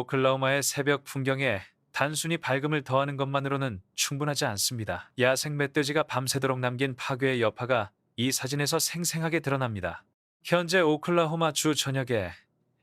오클라호마의 새벽 풍경에 단순히 밝음을 더하는 것만으로는 충분하지 않습니다. 야생 멧돼지가 밤새도록 남긴 파괴의 여파가 이 사진에서 생생하게 드러납니다. 현재 오클라호마 주 전역에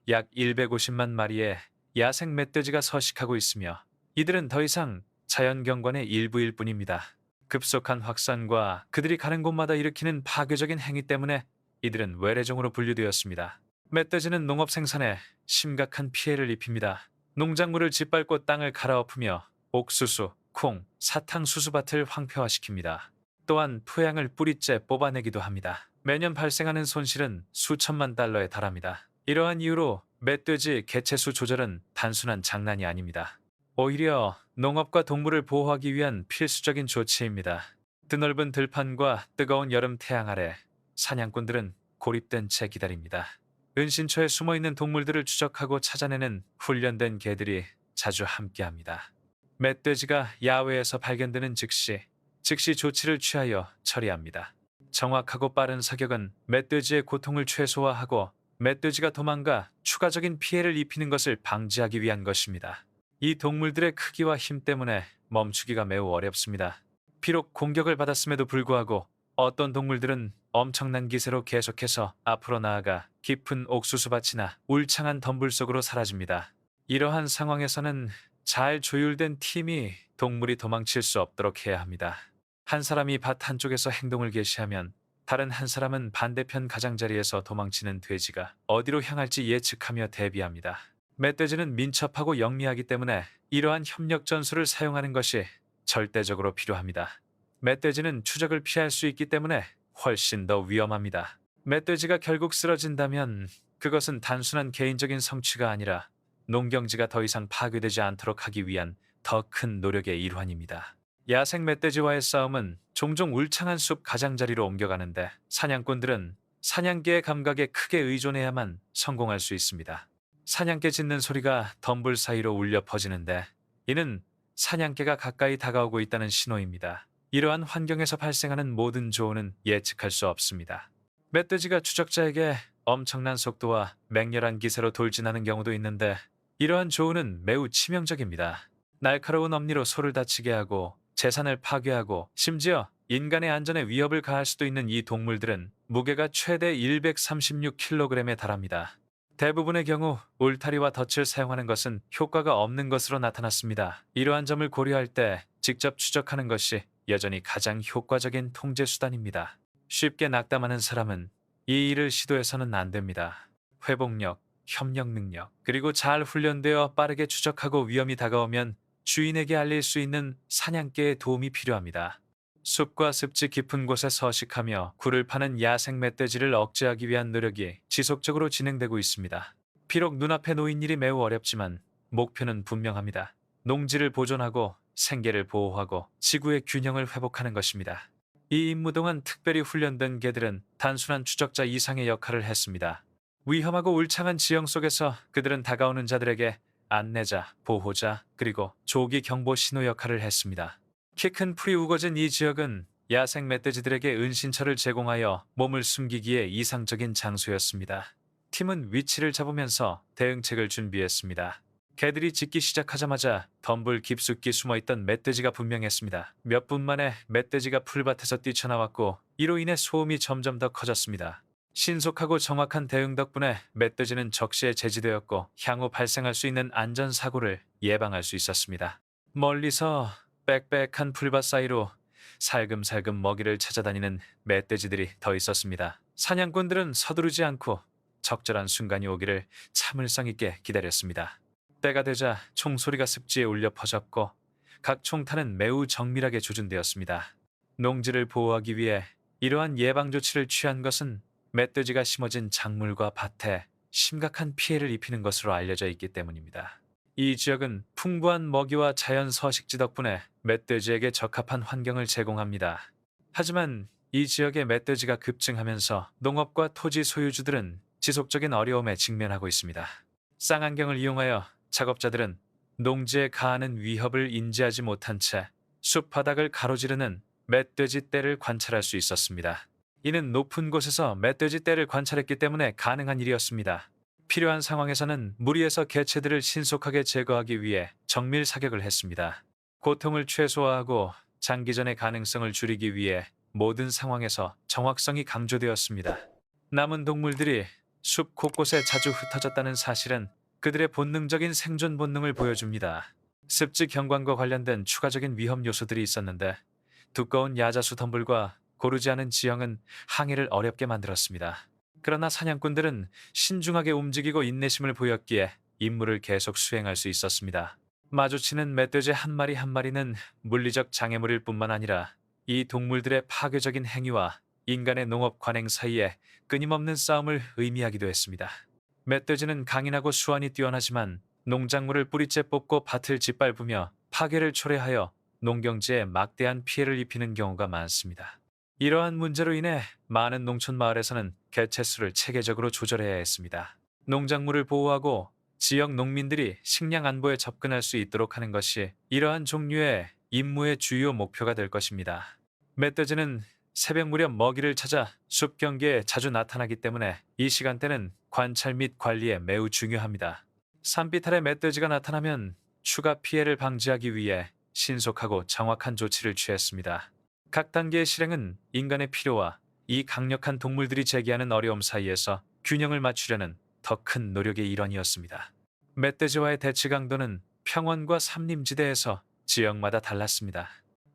약 150만 마리의 야생 멧돼지가 서식하고 있으며 이들은 더 이상 자연 경관의 일부일 뿐입니다. 급속한 확산과 그들이 가는 곳마다 일으키는 파괴적인 행위 때문에 이들은 외래종으로 분류되었습니다. 멧돼지는 농업 생산에 심각한 피해를 입힙니다. 농작물을 짓밟고 땅을 갈아엎으며 옥수수, 콩, 사탕수수밭을 황폐화시킵니다. 또한 토양을 뿌리째 뽑아내기도 합니다. 매년 발생하는 손실은 수천만 달러에 달합니다. 이러한 이유로 멧돼지 개체수 조절은 단순한 장난이 아닙니다. 오히려 농업과 동물을 보호하기 위한 필수적인 조치입니다. 드넓은 들판과 뜨거운 여름 태양 아래 사냥꾼들은 고립된 채 기다립니다. 은신처에 숨어 있는 동물들을 추적하고 찾아내는 훈련된 개들이 자주 함께합니다. 멧돼지가 야외에서 발견되는 즉시 즉시 조치를 취하여 처리합니다. 정확하고 빠른 사격은 멧돼지의 고통을 최소화하고 멧돼지가 도망가 추가적인 피해를 입히는 것을 방지하기 위한 것입니다. 이 동물들의 크기와 힘 때문에 멈추기가 매우 어렵습니다. 비록 공격을 받았음에도 불구하고 어떤 동물들은 엄청난 기세로 계속해서 앞으로 나아가 깊은 옥수수밭이나 울창한 덤불 속으로 사라집니다. 이러한 상황에서는 잘 조율된 팀이 동물이 도망칠 수 없도록 해야 합니다. 한 사람이 밭 한쪽에서 행동을 개시하면 다른 한 사람은 반대편 가장자리에서 도망치는 돼지가 어디로 향할지 예측하며 대비합니다. 멧돼지는 민첩하고 영리하기 때문에 이러한 협력 전술을 사용하는 것이 절대적으로 필요합니다. 멧돼지는 추적을 피할 수 있기 때문에 훨씬 더 위험합니다. 멧돼지가 결국 쓰러진다면 그것은 단순한 개인적인 성취가 아니라 농경지가 더 이상 파괴되지 않도록 하기 위한 더 큰 노력의 일환입니다. 야생 멧돼지와의 싸움은 종종 울창한 숲 가장자리로 옮겨가는데 사냥꾼들은 사냥개의 감각에 크게 의존해야만 성공할 수 있습니다. 사냥개 짖는 소리가 덤불 사이로 울려 퍼지는데 이는 사냥개가 가까이 다가오고 있다는 신호입니다. 이러한 환경에서 발생하는 모든 조언은 예측할 수 없습니다. 멧돼지가 추적자에게 엄청난 속도와 맹렬한 기세로 돌진하는 경우도 있는데 이러한 조언은 매우 치명적입니다. 날카로운 엄니로 소를 다치게 하고 재산을 파괴하고 심지어 인간의 안전에 위협을 가할 수도 있는 이 동물들은 무게가 최대 136kg에 달합니다. 대부분의 경우 울타리와 덫을 사용하는 것은 효과가 없는 것으로 나타났습니다. 이러한 점을 고려할 때 직접 추적하는 것이 여전히 가장 효과적인 통제 수단입니다. 쉽게 낙담하는 사람은 이 일을 시도해서는 안 됩니다. 회복력, 협력 능력, 그리고 잘 훈련되어 빠르게 추적하고 위험이 다가오면 주인에게 알릴 수 있는 사냥개의 도움이 필요합니다. 숲과 습지 깊은 곳에 서식하며 굴을 파는 야생 멧돼지를 억제하기 위한 노력이 지속적으로 진행되고 있습니다. 비록 눈앞에 놓인 일이 매우 어렵지만 목표는 분명합니다. 농지를 보존하고 생계를 보호하고 지구의 균형을 회복하는 것입니다. 이 임무 동안 특별히 훈련된 개들은 단순한 추적자 이상의 역할을 했습니다. 위험하고 울창한 지형 속에서 그들은 다가오는 자들에게 안내자, 보호자, 그리고 조기 경보 신호 역할을 했습니다. 키 큰 풀이 우거진 이 지역은 야생 멧돼지들에게 은신처를 제공하여 몸을 숨기기에 이상적인 장소였습니다. 팀은 위치를 잡으면서 대응책을 준비했습니다. 개들이 짖기 시작하자마자 덤불 깊숙이 숨어있던 멧돼지가 분명했습니다. 몇 분 만에 멧돼지가 풀밭에서 뛰쳐나왔고 이로 인해 소음이 점점 더 커졌습니다. 신속하고 정확한 대응 덕분에 멧돼지는 적시에 제지되었고 향후 발생할 수 있는 안전사고를 예방할 수 있었습니다. 멀리서 빽빽한 풀밭 사이로 살금살금 먹이를 찾아다니는 멧돼지들이 더 있었습니다. 사냥꾼들은 서두르지 않고 적절한 순간이 오기를 참을성 있게 기다렸습니다. 때가 되자 총소리가 습지에 울려 퍼졌고 각 총탄은 매우 정밀하게 조준되었습니다. 농지를 보호하기 위해 이러한 예방 조치를 취한 것은 멧돼지가 심어진 작물과 밭에 심각한 피해를 입히는 것으로 알려져 있기 때문입니다. 이 지역은 풍부한 먹이와 자연 서식지 덕분에 멧돼지에게 적합한 환경을 제공합니다. 하지만 이 지역의 멧돼지가 급증하면서 농업과 토지 소유주들은 지속적인 어려움에 직면하고 있습니다. 쌍안경을 이용하여 작업자들은 농지에 가하는 위협을 인지하지 못한 채 숲바닥을 가로지르는 멧돼지 떼를 관찰할 수 있었습니다. 이는 높은 곳에서 멧돼지 떼를 관찰했기 때문에 가능한 일이었습니다. 필요한 상황에서는 무리해서 개체들을 신속하게 제거하기 위해 정밀 사격을 했습니다. 고통을 최소화하고 장기전의 가능성을 줄이기 위해 모든 상황에서 정확성이 강조되었습니다. 남은 동물들이 숲 곳곳에 자주 흩어졌다는 사실은 그들의 본능적인 생존 본능을 보여줍니다. 습지 경관과 관련된 추가적인 위험 요소들이 있었는데 두꺼운 야자수 덤불과 고르지 않은 지형은 항해를 어렵게 만들었습니다. 그러나 사냥꾼들은 신중하게 움직이고 인내심을 보였기에 임무를 계속 수행할 수 있었습니다. 마주치는 멧돼지 한 마리 한 마리는 물리적 장애물일 뿐만 아니라 이 동물들의 파괴적인 행위와 인간의 농업 관행 사이에 끊임없는 싸움을 의미하기도 했습니다. 멧돼지는 강인하고 수완이 뛰어나지만 농작물을 뿌리째 뽑고 밭을 짓밟으며 파괴를 초래하여 농경지에 막대한 피해를 입히는 경우가 많습니다. 이러한 문제로 인해 많은 농촌 마을에서는 개체수를 체계적으로 조절해야 했습니다. 농작물을 보호하고 지역 농민들이 식량 안보에 접근할 수 있도록 하는 것이 이러한 종류의 임무의 주요 목표가 될 것입니다. 멧돼지는 새벽 무렵 먹이를 찾아 숲 경계에 자주 나타나기 때문에 이 시간대는 관찰 및 관리에 매우 중요합니다. 산비탈의 멧돼지가 나타나면 추가 피해를 방지하기 위해 신속하고 정확한 조치를 취했습니다. 각 단계의 실행은 인간의 필요와 이 강력한 동물들이 제기하는 어려움 사이에서 균형을 맞추려는 더 큰 노력의 일환이었습니다. 멧돼지와의 대치 강도는 평원과 삼림지대에서 지역마다 달랐습니다.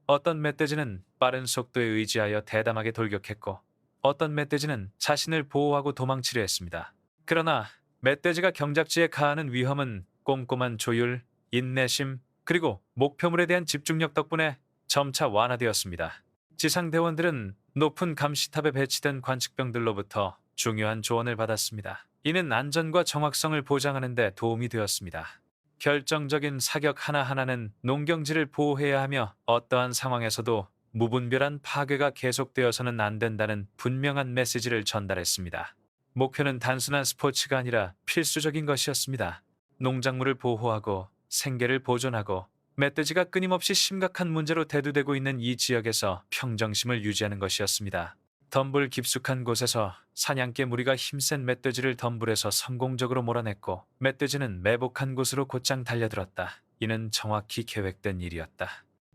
어떤 멧돼지는 빠른 속도에 의지하여 대담하게 돌격했고 어떤 멧돼지는 자신을 보호하고 도망치려 했습니다. 그러나 멧돼지가 경작지에 가하는 위험은 꼼꼼한 조율, 인내심, 그리고 목표물에 대한 집중력 덕분에 점차 완화되었습니다. 지상대원들은 높은 감시탑에 배치된 관측병들로부터 중요한 조언을 받았습니다. 이는 안전과 정확성을 보장하는 데 도움이 되었습니다. 결정적인 사격 하나하나는 농경지를 보호해야 하며 어떠한 상황에서도 무분별한 파괴가 계속되어서는 안 된다는 분명한 메시지를 전달했습니다. 목표는 단순한 스포츠가 아니라 필수적인 것이었습니다. 농작물을 보호하고 생계를 보존하고 멧돼지가 끊임없이 심각한 문제로 대두되고 있는 이 지역에서 평정심을 유지하는 것이었습니다. 덤불 깊숙한 곳에서 사냥개 무리가 힘센 멧돼지를 덤불에서 성공적으로 몰아냈고 멧돼지는 매복한 곳으로 곧장 달려들었다. 이는 정확히 계획된 일이었다.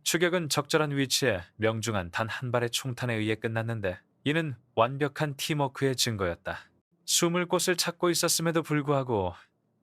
추격은 적절한 위치에 명중한 단 한 발의 총탄에 의해 끝났는데 이는 완벽한 팀워크의 증거였다. 숨을 곳을 찾고 있었음에도 불구하고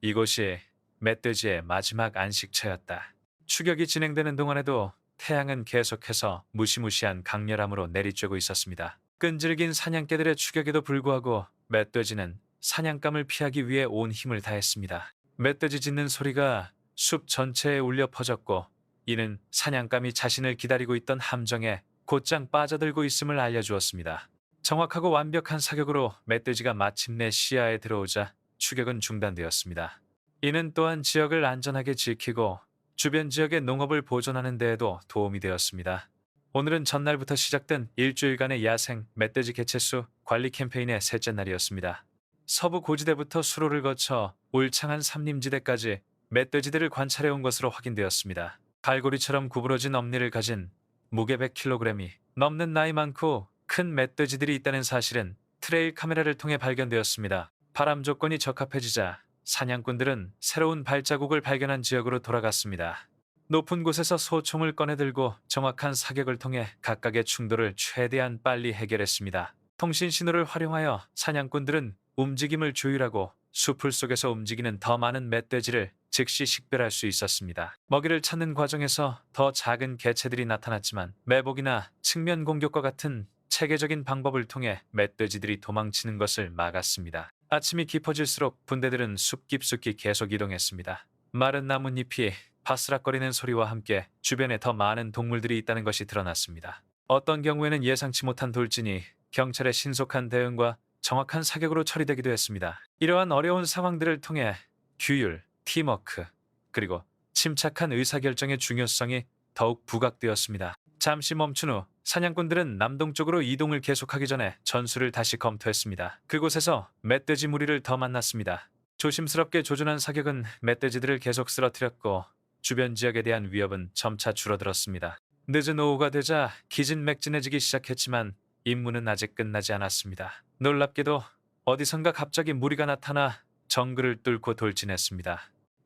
이곳이 멧돼지의 마지막 안식처였다. 추격이 진행되는 동안에도 태양은 계속해서 무시무시한 강렬함으로 내리쬐고 있었습니다. 끈질긴 사냥개들의 추격에도 불구하고 멧돼지는 사냥감을 피하기 위해 온 힘을 다했습니다. 멧돼지 짖는 소리가 숲 전체에 울려 퍼졌고 이는 사냥감이 자신을 기다리고 있던 함정에 곧장 빠져들고 있음을 알려주었습니다. 정확하고 완벽한 사격으로 멧돼지가 마침내 시야에 들어오자 추격은 중단되었습니다. 이는 또한 지역을 안전하게 지키고 주변 지역의 농업을 보존하는 데에도 도움이 되었습니다. 오늘은 전날부터 시작된 일주일간의 야생 멧돼지 개체수 관리 캠페인의 셋째 날이었습니다. 서부 고지대부터 수로를 거쳐 울창한 삼림지대까지 멧돼지들을 관찰해 온 것으로 확인되었습니다. 갈고리처럼 구부러진 엄니를 가진 무게 100kg이 넘는 나이 많고 큰 멧돼지들이 있다는 사실은 트레일 카메라를 통해 발견되었습니다. 바람 조건이 적합해지자 사냥꾼들은 새로운 발자국을 발견한 지역으로 돌아갔습니다. 높은 곳에서 소총을 꺼내들고 정확한 사격을 통해 각각의 충돌을 최대한 빨리 해결했습니다. 통신 신호를 활용하여 사냥꾼들은 움직임을 조율하고 수풀 속에서 움직이는 더 많은 멧돼지를 즉시 식별할 수 있었습니다. 먹이를 찾는 과정에서 더 작은 개체들이 나타났지만 매복이나 측면 공격과 같은 체계적인 방법을 통해 멧돼지들이 도망치는 것을 막았습니다. 아침이 깊어질수록 분대들은 숲 깊숙이 계속 이동했습니다. 마른 나뭇잎이 바스락거리는 소리와 함께 주변에 더 많은 동물들이 있다는 것이 드러났습니다. 어떤 경우에는 예상치 못한 돌진이 경찰의 신속한 대응과 정확한 사격으로 처리되기도 했습니다. 이러한 어려운 상황들을 통해 규율, 팀워크, 그리고 침착한 의사결정의 중요성이 더욱 부각되었습니다. 잠시 멈춘 후 사냥꾼들은 남동쪽으로 이동을 계속하기 전에 전술을 다시 검토했습니다. 그곳에서 멧돼지 무리를 더 만났습니다. 조심스럽게 조준한 사격은 멧돼지들을 계속 쓰러뜨렸고 주변 지역에 대한 위협은 점차 줄어들었습니다. 늦은 오후가 되자 기진맥진해지기 시작했지만 임무는 아직 끝나지 않았습니다. 놀랍게도 어디선가 갑자기 무리가 나타나 정글을 뚫고 돌진했습니다.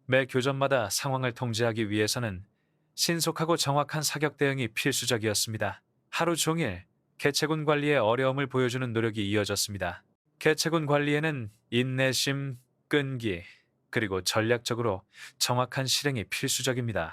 매 교전마다 상황을 통제하기 위해서는 신속하고 정확한 사격 대응이 필수적이었습니다. 하루 종일 개체군 관리에 어려움을 보여주는 노력이 이어졌습니다. 개체군 관리에는 인내심, 끈기, 그리고 전략적으로 정확한 실행이 필수적입니다.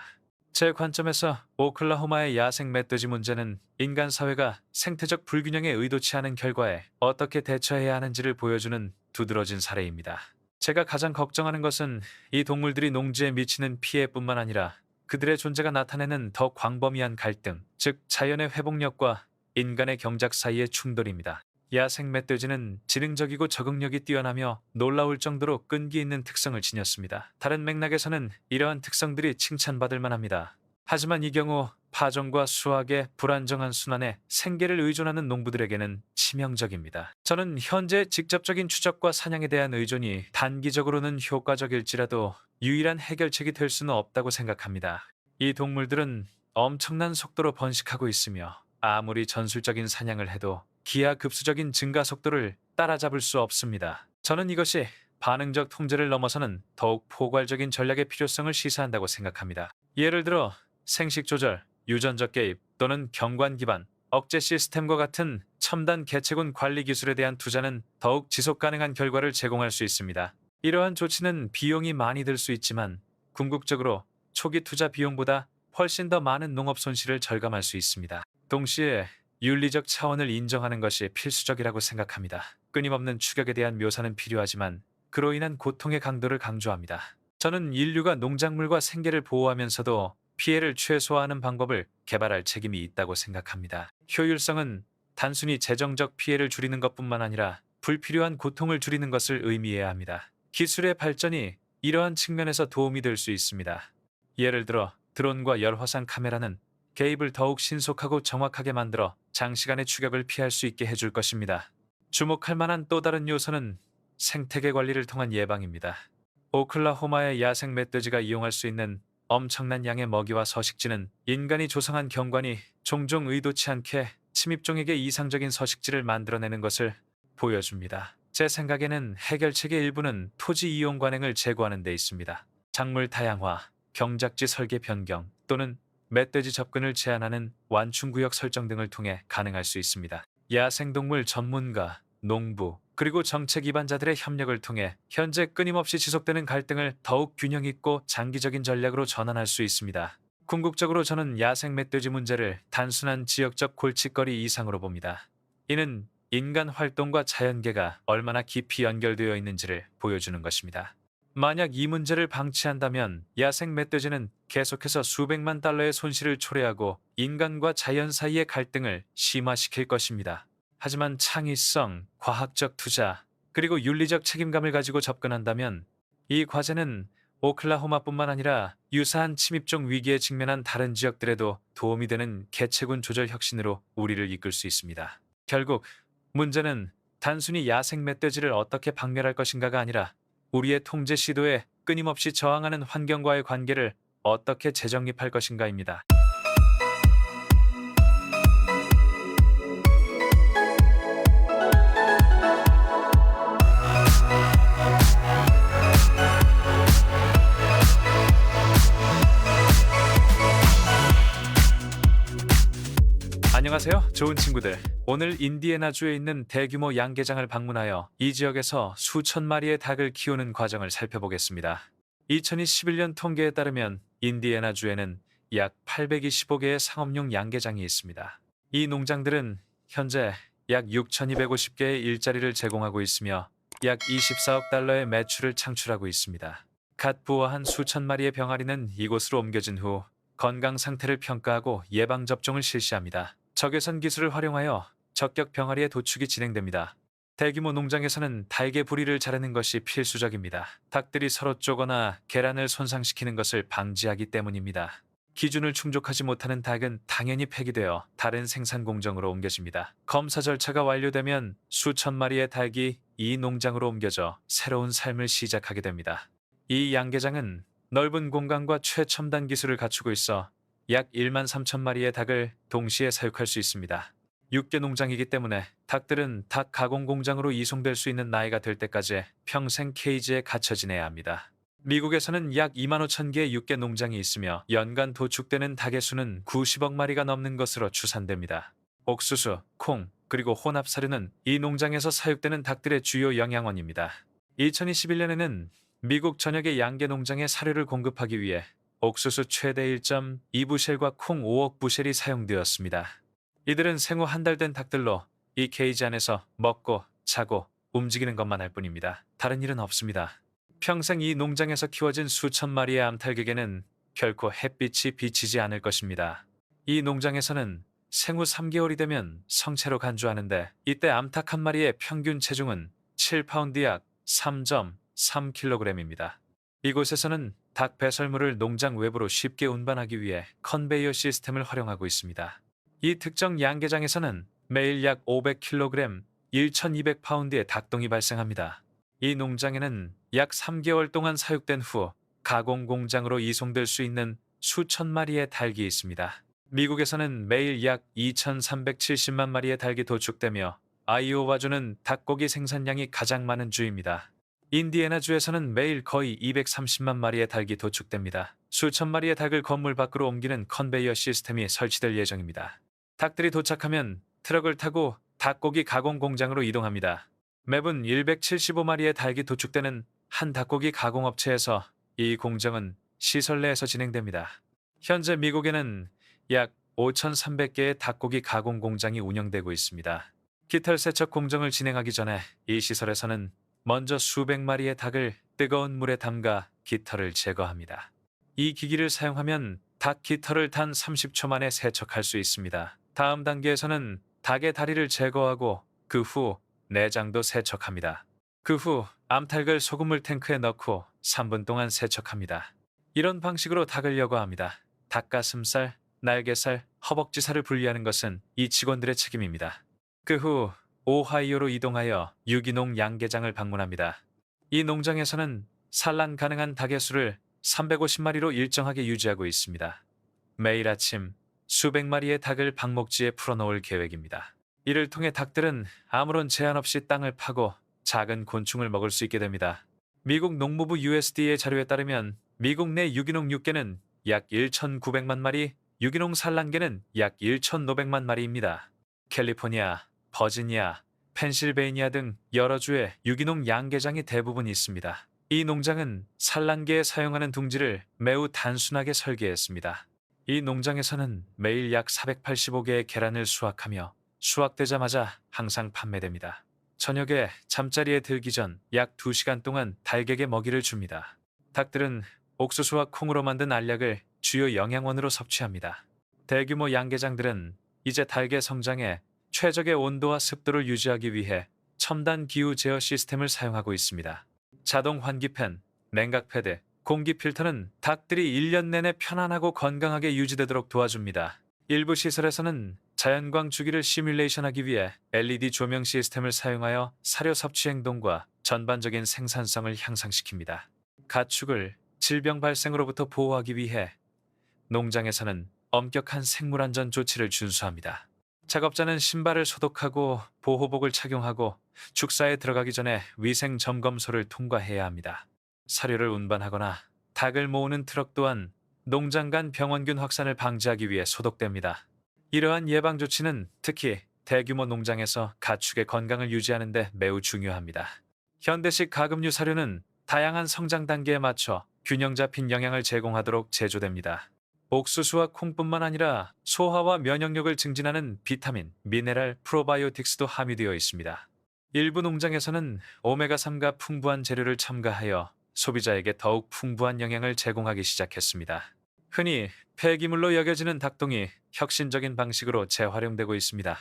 제 관점에서 오클라호마의 야생 멧돼지 문제는 인간 사회가 생태적 불균형에 의도치 않은 결과에 어떻게 대처해야 하는지를 보여주는 두드러진 사례입니다. 제가 가장 걱정하는 것은 이 동물들이 농지에 미치는 피해뿐만 아니라 그들의 존재가 나타내는 더 광범위한 갈등, 즉 자연의 회복력과 인간의 경작 사이의 충돌입니다. 야생 멧돼지는 지능적이고 적응력이 뛰어나며 놀라울 정도로 끈기 있는 특성을 지녔습니다. 다른 맥락에서는 이러한 특성들이 칭찬받을 만합니다. 하지만 이 경우 파종과 수확의 불안정한 순환에 생계를 의존하는 농부들에게는 치명적입니다. 저는 현재 직접적인 추적과 사냥에 대한 의존이 단기적으로는 효과적일지라도 유일한 해결책이 될 수는 없다고 생각합니다. 이 동물들은 엄청난 속도로 번식하고 있으며 아무리 전술적인 사냥을 해도 기하급수적인 증가 속도를 따라잡을 수 없습니다. 저는 이것이 반응적 통제를 넘어서는 더욱 포괄적인 전략의 필요성을 시사한다고 생각합니다. 예를 들어 생식 조절, 유전적 개입 또는 경관 기반 억제 시스템과 같은 첨단 개체군 관리 기술에 대한 투자는 더욱 지속 가능한 결과를 제공할 수 있습니다. 이러한 조치는 비용이 많이 들 수 있지만 궁극적으로 초기 투자 비용보다 훨씬 더 많은 농업 손실을 절감할 수 있습니다. 동시에 윤리적 차원을 인정하는 것이 필수적이라고 생각합니다. 끊임없는 추격에 대한 묘사는 필요하지만 그로 인한 고통의 강도를 강조합니다. 저는 인류가 농작물과 생계를 보호하면서도 피해를 최소화하는 방법을 개발할 책임이 있다고 생각합니다. 효율성은 단순히 재정적 피해를 줄이는 것뿐만 아니라 불필요한 고통을 줄이는 것을 의미해야 합니다. 기술의 발전이 이러한 측면에서 도움이 될 수 있습니다. 예를 들어 드론과 열화상 카메라는 개입을 더욱 신속하고 정확하게 만들어 장시간의 추격을 피할 수 있게 해줄 것입니다. 주목할 만한 또 다른 요소는 생태계 관리를 통한 예방입니다. 오클라호마의 야생 멧돼지가 이용할 수 있는 엄청난 양의 먹이와 서식지는 인간이 조성한 경관이 종종 의도치 않게 침입종에게 이상적인 서식지를 만들어내는 것을 보여줍니다. 제 생각에는 해결책의 일부는 토지 이용 관행을 제고하는 데 있습니다. 작물 다양화, 경작지 설계 변경 또는 멧돼지 접근을 제한하는 완충구역 설정 등을 통해 가능할 수 있습니다. 야생동물 전문가, 농부, 그리고 정책 기반자들의 협력을 통해 현재 끊임없이 지속되는 갈등을 더욱 균형 있고 장기적인 전략으로 전환할 수 있습니다. 궁극적으로 저는 야생 멧돼지 문제를 단순한 지역적 골칫거리 이상으로 봅니다. 이는 인간 활동과 자연계가 얼마나 깊이 연결되어 있는지를 보여주는 것입니다. 만약 이 문제를 방치한다면 야생 멧돼지는 계속해서 수백만 달러의 손실을 초래하고 인간과 자연 사이의 갈등을 심화시킬 것입니다. 하지만 창의성, 과학적 투자, 그리고 윤리적 책임감을 가지고 접근한다면 이 과제는 오클라호마뿐만 아니라 유사한 침입종 위기에 직면한 다른 지역들에도 도움이 되는 개체군 조절 혁신으로 우리를 이끌 수 있습니다. 결국 문제는 단순히 야생 멧돼지를 어떻게 박멸할 것인가가 아니라 우리의 통제 시도에 끊임없이 저항하는 환경과의 관계를 어떻게 재정립할 것인가입니다. 안녕하세요. 좋은 친구들. 오늘 인디애나주에 있는 대규모 양계장을 방문하여 이 지역에서 수천 마리의 닭을 키우는 과정을 살펴보겠습니다. 2021년 통계에 따르면 인디애나주에는 약 825개의 상업용 양계장이 있습니다. 이 농장들은 현재 약 6,250개의 일자리를 제공하고 있으며 약 24억 달러의 매출을 창출하고 있습니다. 갓 부화한 수천 마리의 병아리는 이곳으로 옮겨진 후 건강 상태를 평가하고 예방 접종을 실시합니다. 적외선 기술을 활용하여 적격 병아리의 도축이 진행됩니다. 대규모 농장에서는 닭의 부리를 자르는 것이 필수적입니다. 닭들이 서로 쪼거나 계란을 손상시키는 것을 방지하기 때문입니다. 기준을 충족하지 못하는 닭은 당연히 폐기되어 다른 생산 공정으로 옮겨집니다. 검사 절차가 완료되면 수천 마리의 닭이 이 농장으로 옮겨져 새로운 삶을 시작하게 됩니다. 이 양계장은 넓은 공간과 최첨단 기술을 갖추고 있어 약 1만 3천 마리의 닭을 동시에 사육할 수 있습니다. 육개 농장이기 때문에 닭들은 닭 가공 공장으로 이송될 수 있는 나이가 될 때까지 평생 케이지에 갇혀 지내야 합니다. 미국에서는 약 2만 5천 개의 육개 농장이 있으며 연간 도축되는 닭의 수는 90억 마리가 넘는 것으로 추산됩니다. 옥수수, 콩, 그리고 혼합 사료는 이 농장에서 사육되는 닭들의 주요 영양원입니다. 2021년에는 미국 전역의 양계 농장에 사료를 공급하기 위해 옥수수 최대 1.2부셸과 콩 5억 부셸이 사용되었습니다. 이들은 생후 한 달 된 닭들로 이 케이지 안에서 먹고 자고 움직이는 것만 할 뿐입니다. 다른 일은 없습니다. 평생 이 농장에서 키워진 수천 마리의 암탉에게는 결코 햇빛이 비치지 않을 것입니다. 이 농장에서는 생후 3개월이 되면 성체로 간주하는데 이때 암탉 한 마리의 평균 체중은 7파운드 약 3.3kg입니다. 이곳에서는 닭 배설물을 농장 외부로 쉽게 운반하기 위해 컨베이어 시스템을 활용하고 있습니다. 이 특정 양계장에서는 매일 약 500kg, 1,200파운드의 닭똥이 발생합니다. 이 농장에는 약 3개월 동안 사육된 후 가공 공장으로 이송될 수 있는 수천 마리의 닭이 있습니다. 미국에서는 매일 약 2,370만 마리의 닭이 도축되며 아이오와주는 닭고기 생산량이 가장 많은 주입니다. 인디애나주에서는 매일 거의 230만 마리의 닭이 도축됩니다. 수천 마리의 닭을 건물 밖으로 옮기는 컨베이어 시스템이 설치될 예정입니다. 닭들이 도착하면 트럭을 타고 닭고기 가공 공장으로 이동합니다. 매분 175마리의 닭이 도축되는 한 닭고기 가공업체에서 이 공정은 시설 내에서 진행됩니다. 현재 미국에는 약 5,300개의 닭고기 가공 공장이 운영되고 있습니다. 깃털 세척 공정을 진행하기 전에 이 시설에서는 먼저 수백 마리의 닭을 뜨거운 물에 담가 깃털을 제거합니다. 이 기기를 사용하면 닭 깃털을 단 30초 만에 세척할 수 있습니다. 다음 단계에서는 닭의 다리를 제거하고 그 후 내장도 세척합니다. 그 후 암탉을 소금물 탱크에 넣고 3분 동안 세척합니다. 이런 방식으로 닭을 여과합니다. 닭가슴살, 날개살, 허벅지살을 분리하는 것은 이 직원들의 책임입니다. 그 후 오하이오로 이동하여 유기농 양계장을 방문합니다. 이 농장에서는 산란 가능한 닭의 수를 350마리로 일정하게 유지하고 있습니다. 매일 아침 수백 마리의 닭을 방목지에 풀어놓을 계획입니다. 이를 통해 닭들은 아무런 제한 없이 땅을 파고 작은 곤충을 먹을 수 있게 됩니다. 미국 농무부 USDA 자료에 따르면 미국 내 유기농 육개는 약 1,900만 마리, 유기농 산란개는 약 1,500만 마리입니다. 캘리포니아, 버지니아, 펜실베이니아 등 여러 주에 유기농 양계장이 대부분 있습니다. 이 농장은 산란계에 사용하는 둥지를 매우 단순하게 설계했습니다. 이 농장에서는 매일 약 485개의 계란을 수확하며 수확되자마자 항상 판매됩니다. 저녁에 잠자리에 들기 전 약 2시간 동안 닭에게 먹이를 줍니다. 닭들은 옥수수와 콩으로 만든 알약을 주요 영양원으로 섭취합니다. 대규모 양계장들은 이제 닭의 성장에 최적의 온도와 습도를 유지하기 위해 첨단 기후 제어 시스템을 사용하고 있습니다. 자동 환기팬, 냉각 패드, 공기 필터는 닭들이 1년 내내 편안하고 건강하게 유지되도록 도와줍니다. 일부 시설에서는 자연광 주기를 시뮬레이션하기 위해 LED 조명 시스템을 사용하여 사료 섭취 행동과 전반적인 생산성을 향상시킵니다. 가축을 질병 발생으로부터 보호하기 위해 농장에서는 엄격한 생물 안전 조치를 준수합니다. 작업자는 신발을 소독하고 보호복을 착용하고 축사에 들어가기 전에 위생 점검소를 통과해야 합니다. 사료를 운반하거나 닭을 모으는 트럭 또한 농장 간 병원균 확산을 방지하기 위해 소독됩니다. 이러한 예방 조치는 특히 대규모 농장에서 가축의 건강을 유지하는 데 매우 중요합니다. 현대식 가금류 사료는 다양한 성장 단계에 맞춰 균형 잡힌 영양을 제공하도록 제조됩니다. 옥수수와 콩뿐만 아니라 소화와 면역력을 증진하는 비타민, 미네랄, 프로바이오틱스도 함유되어 있습니다. 일부 농장에서는 오메가3가 풍부한 재료를 첨가하여 소비자에게 더욱 풍부한 영양을 제공하기 시작했습니다. 흔히 폐기물로 여겨지는 닭똥이 혁신적인 방식으로 재활용되고 있습니다.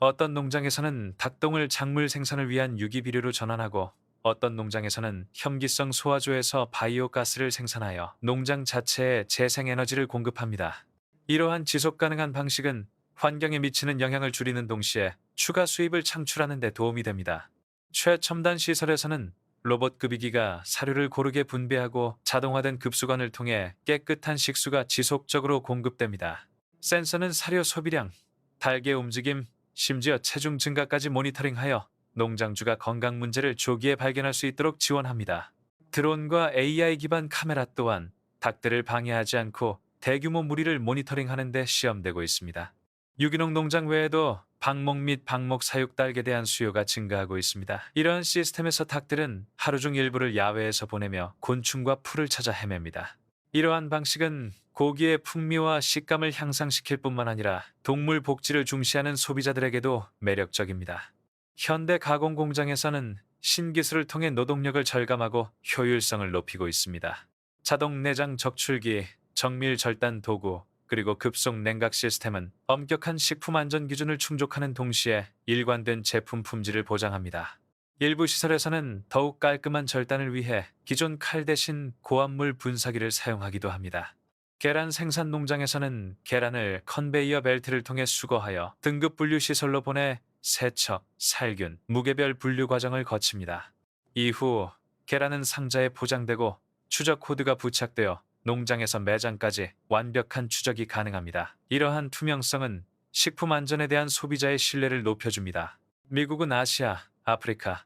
어떤 농장에서는 닭똥을 작물 생산을 위한 유기비료로 전환하고 어떤 농장에서는 혐기성 소화조에서 바이오 가스를 생산하여 농장 자체에 재생에너지를 공급합니다. 이러한 지속 가능한 방식은 환경에 미치는 영향을 줄이는 동시에 추가 수입을 창출하는 데 도움이 됩니다. 최첨단 시설에서는 로봇 급이기가 사료를 고르게 분배하고 자동화된 급수관을 통해 깨끗한 식수가 지속적으로 공급됩니다. 센서는 사료 소비량, 닭의 움직임, 심지어 체중 증가까지 모니터링하여 농장주가 건강 문제를 조기에 발견할 수 있도록 지원합니다. 드론과 AI 기반 카메라 또한 닭들을 방해하지 않고 대규모 무리를 모니터링하는 데 시험되고 있습니다. 유기농 농장 외에도 방목 및 방목 사육 닭에 대한 수요가 증가하고 있습니다. 이러한 시스템에서 닭들은 하루 중 일부를 야외에서 보내며 곤충과 풀을 찾아 헤맵니다. 이러한 방식은 고기의 풍미와 식감을 향상시킬 뿐만 아니라 동물 복지를 중시하는 소비자들에게도 매력적입니다. 현대 가공 공장에서는 신기술을 통해 노동력을 절감하고 효율성을 높이고 있습니다. 자동 내장 적출기, 정밀 절단 도구, 그리고 급속 냉각 시스템은 엄격한 식품 안전 기준을 충족하는 동시에 일관된 제품 품질을 보장합니다. 일부 시설에서는 더욱 깔끔한 절단을 위해 기존 칼 대신 고압물 분사기를 사용하기도 합니다. 계란 생산 농장에서는 계란을 컨베이어 벨트를 통해 수거하여 등급 분류 시설로 보내 세척, 살균, 무게별 분류 과정을 거칩니다. 이후 계란은 상자에 포장되고 추적 코드가 부착되어 농장에서 매장까지 완벽한 추적이 가능합니다. 이러한 투명성은 식품 안전에 대한 소비자의 신뢰를 높여줍니다. 미국은 아시아, 아프리카,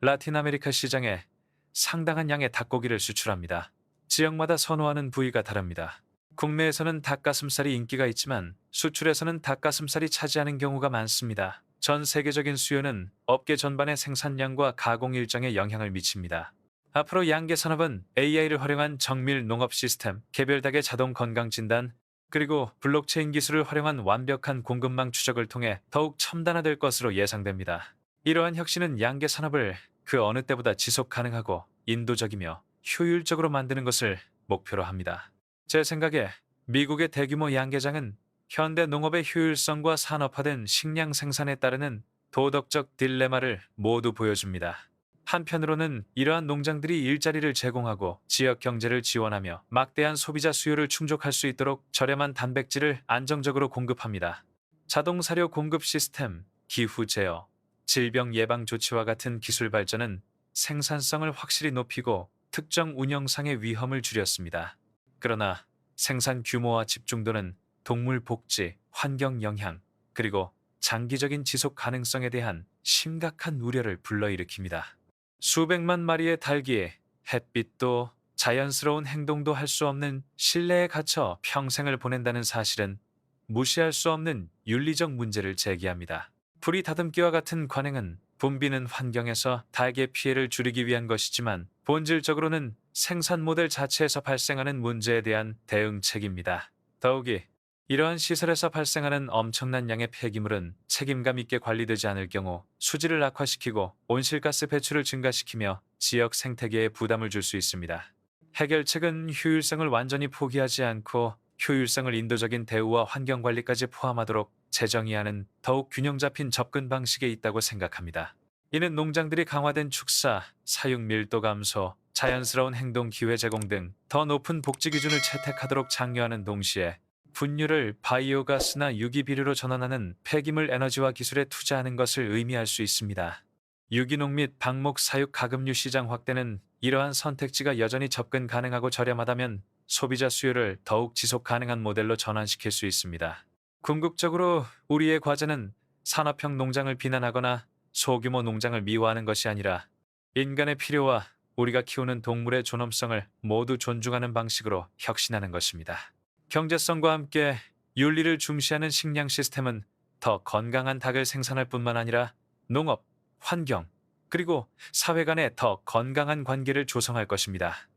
라틴 아메리카 시장에 상당한 양의 닭고기를 수출합니다. 지역마다 선호하는 부위가 다릅니다. 국내에서는 닭가슴살이 인기가 있지만 수출에서는 닭가슴살이 차지하는 경우가 많습니다. 전 세계적인 수요는 업계 전반의 생산량과 가공 일정에 영향을 미칩니다. 앞으로 양계 산업은 AI를 활용한 정밀 농업 시스템, 개별 닭의 자동 건강 진단, 그리고 블록체인 기술을 활용한 완벽한 공급망 추적을 통해 더욱 첨단화될 것으로 예상됩니다. 이러한 혁신은 양계 산업을 그 어느 때보다 지속 가능하고 인도적이며 효율적으로 만드는 것을 목표로 합니다. 제 생각에 미국의 대규모 양계장은 현대 농업의 효율성과 산업화된 식량 생산에 따르는 도덕적 딜레마를 모두 보여줍니다. 한편으로는 이러한 농장들이 일자리를 제공하고 지역 경제를 지원하며 막대한 소비자 수요를 충족할 수 있도록 저렴한 단백질을 안정적으로 공급합니다. 자동 사료 공급 시스템, 기후 제어, 질병 예방 조치와 같은 기술 발전은 생산성을 확실히 높이고 특정 운영상의 위험을 줄였습니다. 그러나 생산 규모와 집중도는 동물 복지, 환경 영향, 그리고 장기적인 지속 가능성에 대한 심각한 우려를 불러일으킵니다. 수백만 마리의 닭이 햇빛도 자연스러운 행동도 할 수 없는 실내에 갇혀 평생을 보낸다는 사실은 무시할 수 없는 윤리적 문제를 제기합니다. 불이 다듬기와 같은 관행은 붐비는 환경에서 닭의 피해를 줄이기 위한 것이지만 본질적으로는 생산 모델 자체에서 발생하는 문제에 대한 대응책입니다. 더욱이 이러한 시설에서 발생하는 엄청난 양의 폐기물은 책임감 있게 관리되지 않을 경우 수질을 악화시키고 온실가스 배출을 증가시키며 지역 생태계에 부담을 줄 수 있습니다. 해결책은 효율성을 완전히 포기하지 않고 효율성을 인도적인 대우와 환경 관리까지 포함하도록 재정의하는 더욱 균형 잡힌 접근 방식에 있다고 생각합니다. 이는 농장들이 강화된 축사, 사육 밀도 감소, 자연스러운 행동 기회 제공 등 더 높은 복지 기준을 채택하도록 장려하는 동시에 분유를 바이오가스나 유기비료로 전환하는 폐기물 에너지와 기술에 투자하는 것을 의미할 수 있습니다. 유기농 및 방목 사육 가금류 시장 확대는 이러한 선택지가 여전히 접근 가능하고 저렴하다면 소비자 수요를 더욱 지속 가능한 모델로 전환시킬 수 있습니다. 궁극적으로 우리의 과제는 산업형 농장을 비난하거나 소규모 농장을 미화하는 것이 아니라 인간의 필요와 우리가 키우는 동물의 존엄성을 모두 존중하는 방식으로 혁신하는 것입니다. 경제성과 함께 윤리를 중시하는 식량 시스템은 더 건강한 닭을 생산할 뿐만 아니라 농업, 환경, 그리고 사회 간의 더 건강한 관계를 조성할 것입니다.